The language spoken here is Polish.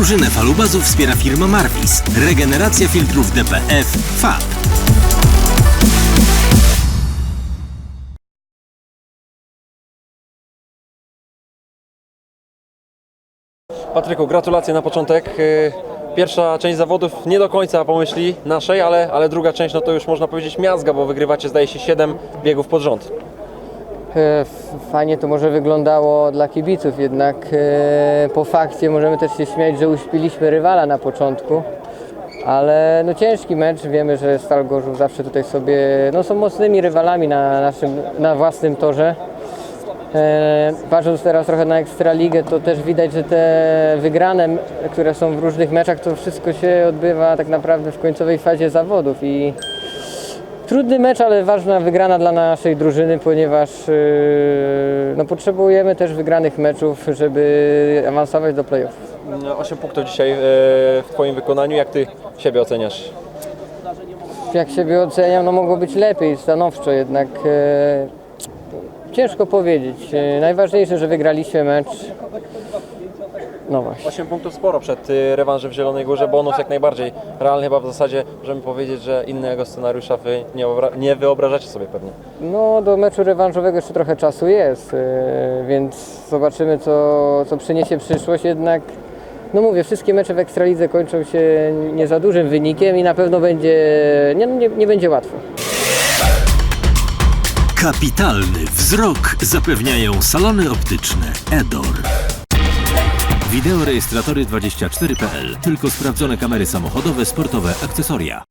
Drużynę falubazów wspiera firma Marvis. Regeneracja filtrów DPF FAB. Patryku, gratulacje na początek. Y, Pierwsza część zawodów nie do końca pomyśli naszej, ale, ale druga część no to już można powiedzieć miazga, bo wygrywacie zdaje się 7 biegów pod rząd. E, Fajnie to może wyglądało dla kibiców, jednak e, po fakcie możemy też się śmiać, że uśpiliśmy rywala na początku. Ale no ciężki mecz, wiemy, że Stal Gorzów zawsze tutaj sobie, no są mocnymi rywalami na, naszym, na własnym torze. E, patrząc teraz trochę na Ekstraligę, to też widać, że te wygrane, które są w różnych meczach, to wszystko się odbywa tak naprawdę w końcowej fazie zawodów i Trudny mecz, ale ważna wygrana dla naszej drużyny, ponieważ yy, no, potrzebujemy też wygranych meczów, żeby awansować do playoffów. 8 punktów dzisiaj y, w Twoim wykonaniu. Jak Ty siebie oceniasz? Jak siebie oceniam, no mogło być lepiej, stanowczo jednak. e, ciężko powiedzieć. Najważniejsze, że wygraliśmy mecz. No właśnie. 8 punktów sporo przed y, rewanżem w Zielonej Górze. Bonus jak najbardziej realny chyba w zasadzie możemy powiedzieć, że innego scenariusza Wy nie, obra- nie wyobrażacie sobie pewnie. No do meczu rewanżowego jeszcze trochę czasu jest, e, więc zobaczymy co, co przyniesie przyszłość. Jednak, no mówię, wszystkie mecze w Ekstralidze kończą się nie za dużym wynikiem i na pewno będzie, nie, nie, nie będzie łatwo. Kapitalny wzrok zapewniają salony optyczne Edor. Wideorejestratory 24.pl. Tylko sprawdzone kamery samochodowe, sportowe, akcesoria.